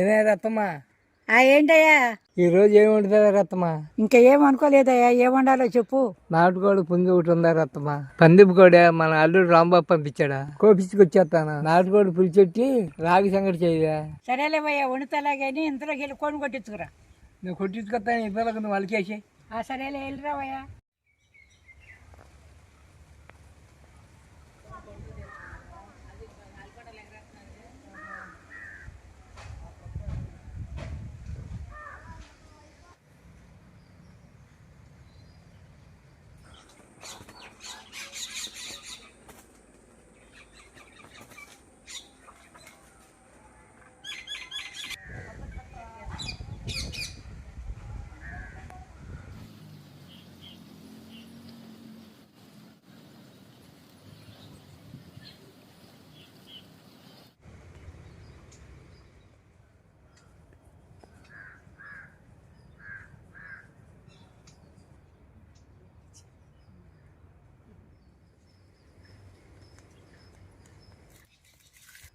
ఏమే రత్తమ్మా? ఆ ఏంటయ్యా? ఈ రోజు ఏమి వండుతుందా రత్తమ్మా? ఇంకా ఏం అనుకోలేదయ్యా ఏం వండాలో చెప్పు. నాటుకోడి పుంజి ఒకటి ఉందా రత్తమ్మా? పందిపు కోడే మన అల్లుడు రాంబాబు పంపించాడా? కోపించుకొచ్చేస్తాను నాటుకోడి పులిచెట్టి రాగి సంగటి చేయవా. సరేలేవయ్యా వండుతలే కానీ ఇంతలోకి వెళ్ళి కొను కొట్టించుకురా. నువ్వు కొట్టించుకొస్తాను ఇద్దరు నువ్వు వాళ్ళకేసి ఆ సరేలే వెళ్ళిరావయ్యా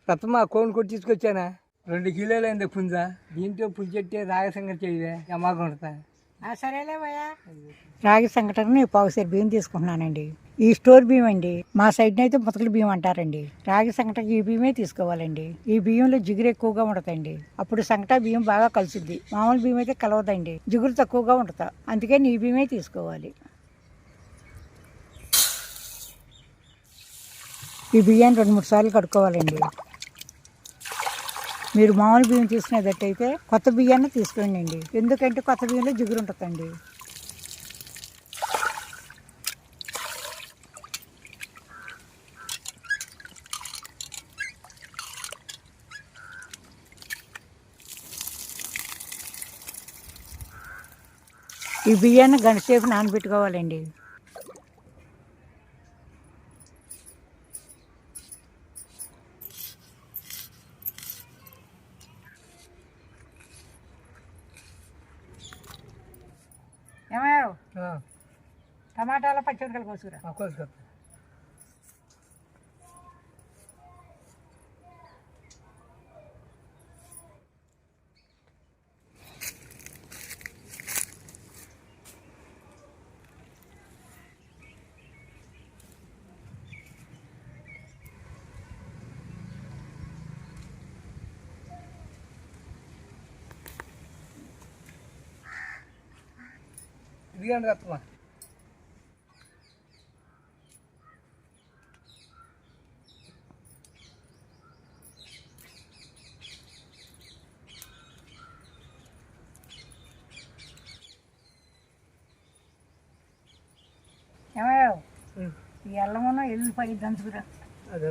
రత్తమ్మా కోన్ కొట్టించుకొచ్చానా రెండు కిలోలు అయింది పుంజ. దీంతో పులిచెట్టి రాగి సంగటి చేయవే అమ్మాకు వండుతా. ఆ సరేలేవయ్యా రాగి సంఘటన పావుసేరు బియ్యం తీసుకుంటున్నానండి. ఈ స్టోర్ బియ్యం అండి. మా సైడ్ అయితే ముతకల బియ్యం అంటారండి. రాగి సంకటకి ఈ బియ్యమే తీసుకోవాలండి. ఈ బియ్యంలో జిగురు ఎక్కువగా ఉండదండి అప్పుడు సంకట బియ్యం బాగా కలుసుద్ది. మామూలు బియ్యం అయితే కలవదండి. జిగురు తక్కువగా ఉంటుంది. అందుకని ఈ బియ్యమే తీసుకోవాలి. ఈ బియ్యాన్ని రెండు మూడు సార్లు కడుక్కోవాలండి. మీరు మామూలు బియ్యం తీసుకునేటట్టయితే కొత్త బియ్యాన్ని తీసుకోండి ఎందుకంటే కొత్త బియ్యంలో జిగురు ఉంటుందండి. ఈ బియ్యాన్ని గంట సేపు నానబెట్టుకోవాలండి. Uncle ಕೋಸ್ಕರ ಕೋಸ್ಕರ Diyan ఎల్లమన్నా అల్లమున్న ఎల్లుల్లిపాయ దంచుకురా. అది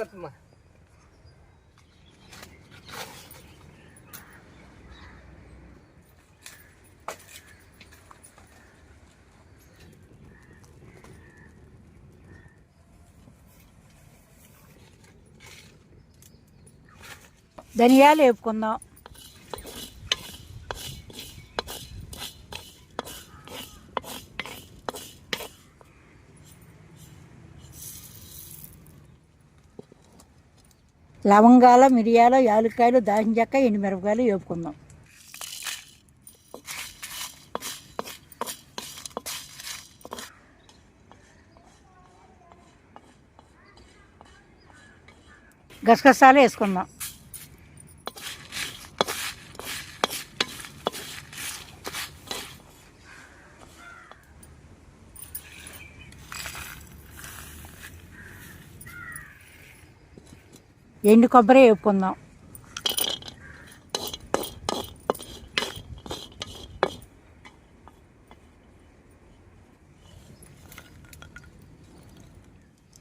ఎంత ధనియాలు వేపుకుందాం. లవంగాల మిరియాలు యాలుక్కాయలు దాచిన చెక్క ఎండుమిరపకాయలు వేపుకుందాం. గసగసాలు వేసుకుందాం. ఎండు కొబ్బరి వేపుకుందాం.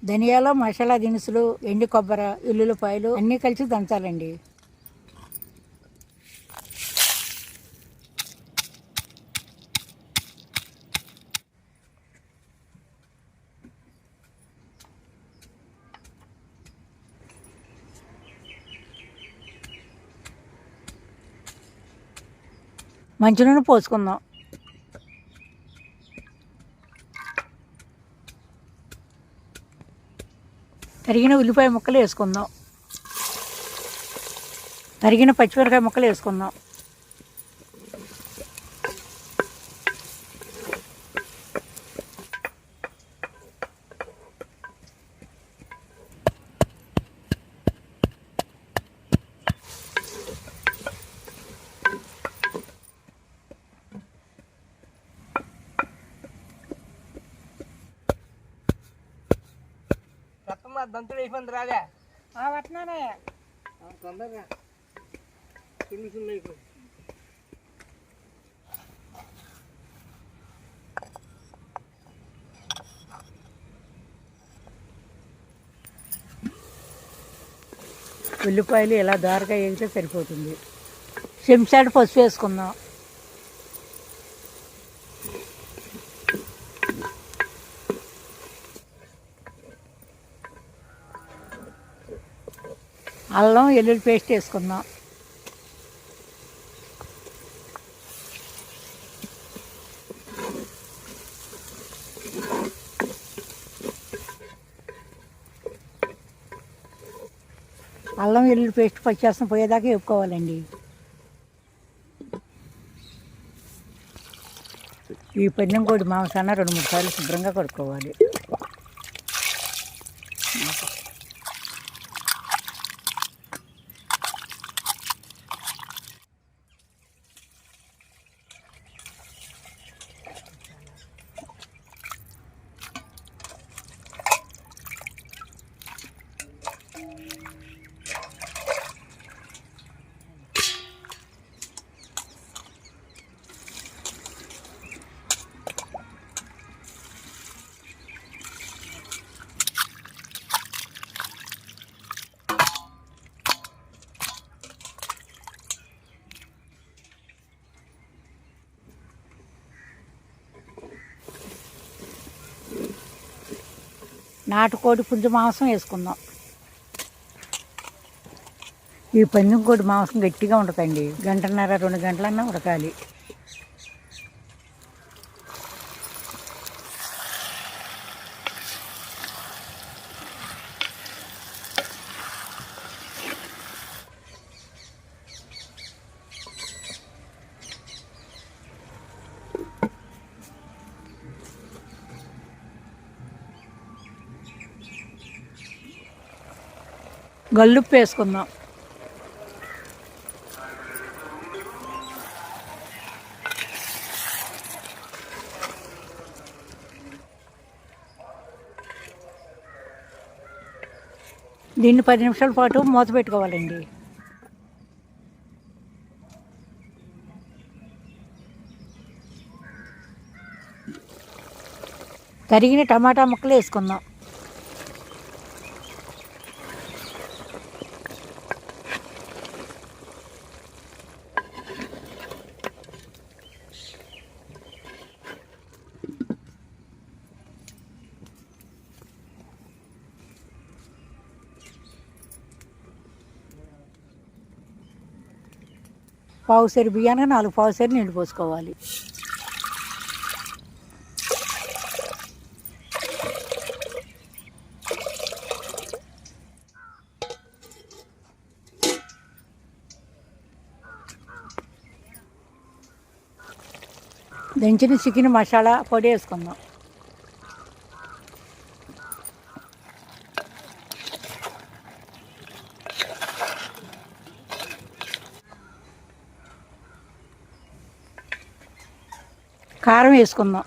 ధనియాలు మసాలా దినుసులు ఎండు కొబ్బరి ఎల్లుల్లిపాయలు అన్నీ కలిసి దంచాలండి. మంచి నూనె పోసుకుందాం. తరిగిన ఉల్లిపాయ ముక్కలు వేసుకుందాం. తరిగిన పచ్చిమిరకాయ ముక్కలు వేసుకుందాం. దంతుడు అయిపోయింది రాగా వస్తున్నానే తొందరగా. చిన్న చిన్న అయిపోయింది ఉల్లిపాయలు ఇలా దారగా వేగితే సరిపోతుంది. చెంచాడు పసుపు వేసుకుందాం. అల్లం వెల్లుల్లి పేస్ట్ వేసుకుందాం. అల్లం వెల్లుల్లి పేస్ట్ పచ్చేసం పోయేదాకా వేపుకోవాలండి. ఈ పెన్నెం కోడి మాంసాన్ని రెండు మూడు సార్లు శుభ్రంగా కడుక్కోవాలి. నాటుకోడి పుంజు మాంసం వేసుకుందాం. ఈ పందిం కోడి మాంసం గట్టిగా ఉంటుందండి. గంటన్నర రెండు గంటలన్నా ఉడకాలి. గల్లుప్పు వేసుకుందాం. దీన్ని పది నిమిషాల పాటు మూత పెట్టుకోవాలండి. తరిగిన టమాటా ముక్కలు వేసుకుందాం. పావుసేరు బియ్యానికి నాలుగు పావుసేరు నీళ్ళు పోసుకోవాలి. దంచిన చికెన్ మసాలా పొడి వేసుకుందాం. కారం వేసుకుందాం.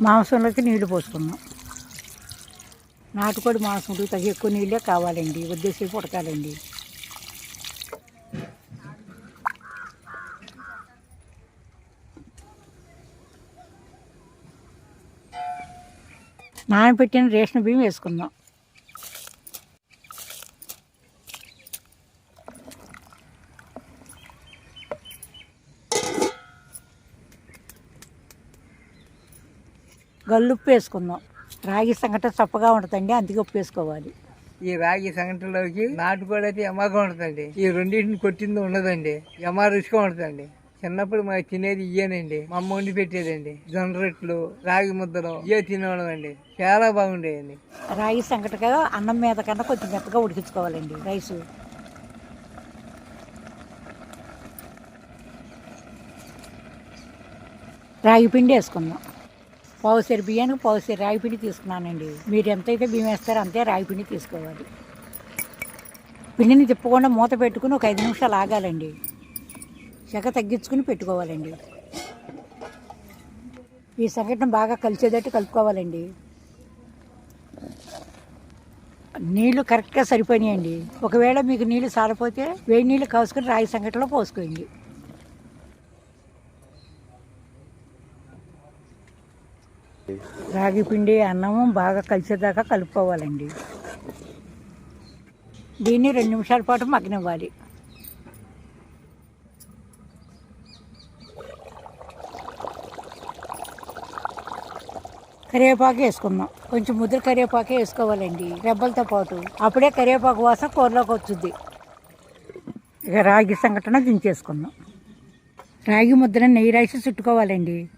మాంసంలోకి నీళ్ళు పోసుకుందాం. నాటుకోడి మాంసం తగ్గ ఎక్కువ నీళ్ళే కావాలండి. ఉద్దేశం ఉడకాలండి. నానబెట్టిన రేషన్ బియ్యం వేసుకుందాం. గల్లుప్పు వేసుకుందాం. రాగి సంగట చప్పగా ఉంటుందండి అందుకే ఉప్పు వేసుకోవాలి. ఈ రాగి సంగటిలోకి నాటుకోడైతే ఎమాగా ఉంటుందండి. ఈ రెండింటిని కొట్టింది ఉండదండి. ఎమా రుచిగా ఉంటుందండి. చిన్నప్పుడు మాకు తినేది ఇయ్యేనండి. మా అమ్మ వండి పెట్టేదండి. జొన్న రొట్టెలు రాగి ముద్దలు ఇయ్యే తినేవాళ్ళం అండి చాలా బాగుండేదండి రాగి సంగటగా అన్నం మీద కన్నా కొంచెం మెత్తగా ఉడికించుకోవాలండి రైసు. రాగి పిండి వేసుకుందాం. పావుసేరు బియ్యానికి పావుసేరు రాగి పిండి తీసుకున్నానండి. మీరు ఎంతైతే బియ్యం వేస్తారో అంతే రాగి పిండి తీసుకోవాలి. పిండిని తిప్పకుండా మూత పెట్టుకుని ఒక ఐదు నిమిషాలు ఆగాలండి. చెగ తగ్గించుకుని పెట్టుకోవాలండి. ఈ సంఘటన బాగా కలిసేటట్టు కలుపుకోవాలండి. నీళ్ళు కరెక్ట్గా సరిపోయినాయండి. ఒకవేళ మీకు నీళ్ళు సారిపోతే వేడి నీళ్ళు కాసుకుని రాగి సంఘటనలో పోసుకోండి. రాగి పిండి అన్నము బాగా కలిసేదాకా కలుపుకోవాలండి. దీన్ని రెండు నిమిషాల పాటు మగ్గనివ్వాలి. కరివేపాకు వేసుకుందాం. కొంచెం ముద్ర కరివేపాకే వేసుకోవాలండి. రెబ్బలతో పాటు. అప్పుడే కరివేపాకు వాసన కూరలోకి వచ్చుద్ది. ఇక రాగి సంఘటన దించేసుకుందాం. రాగి ముద్ర నెయ్యి రాసి చుట్టుకోవాలండి.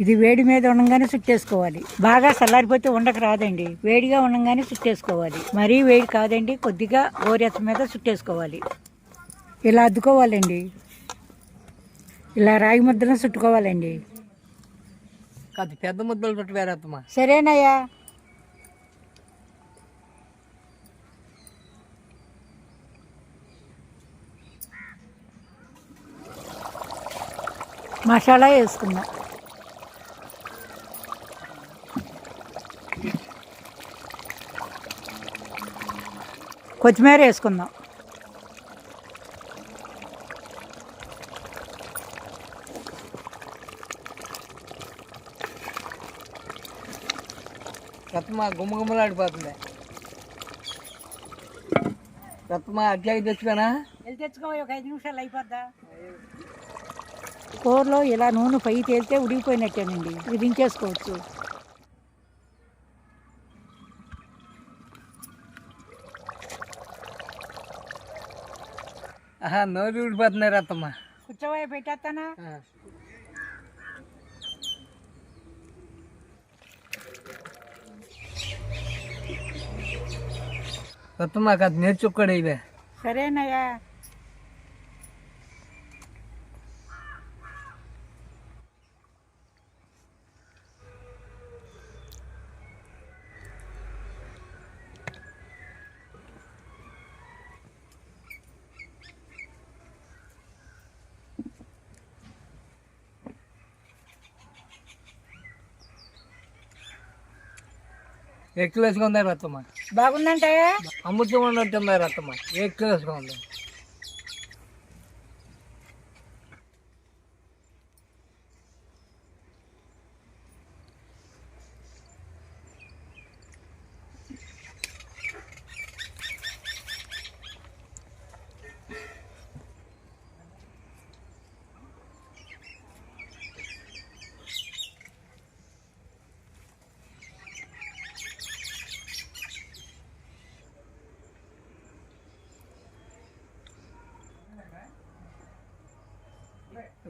ఇది వేడి మీద ఉండగానే చుట్టేసుకోవాలి. బాగా చల్లారిపోతే ఉండక రాదండి. వేడిగా ఉండగానే చుట్టేసుకోవాలి. మరీ వేడి కాదండి కొద్దిగా గోరెత్త మీద చుట్టేసుకోవాలి. ఇలా అద్దుకోవాలండి. ఇలా రాగి ముద్దను చుట్టుకోవాలండి. కాదు పెద్ద ముద్దలు చుట్టు వేరేత్తమ్మా సరేనయ్యా. మసాలా వేసుకుందాం. కొత్తిమీర వేసుకుందాం. రత్మ గుమ్మగుమ్మలాడిపోతుంది రత్మ అట్లాగే తెచ్చుకోనా? వెళ్ళి తెచ్చుకో ఒక ఐదు నిమిషాలు అయిపోద్దా? కూరలో ఇలా నూనె పై తేలితే ఉడికిపోయినట్టేనండి. ఇది దించేసుకోవచ్చు. ఆహా నోరు ఊడిపోతున్నాయి రత్తమ్మ కూర్చోబోయే పెట్టేస్తానా? కొత్త మాకు అది నేర్చుకోడు ఇవే సరేనయ్యా ఎక్కువ ఉంది రత్తమ్మ? బాగుందంటాయా? అమృతం ఉన్నట్టుంది రత్తమ్మ. ఎక్కువ ఉంది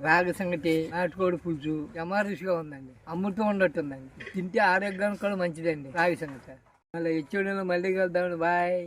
రాగ సంగటి నాటుకోడి పులుసు యమారుషిగా ఉందండి. అమృతం ఉన్నట్టుందండి తింటే ఆరోగ్యానికి కూడా మంచిదండి రాగి సంగటి. మళ్ళీ ఇచ్చేయడంలో మళ్ళీ కలుద్దామండి. బాయ్.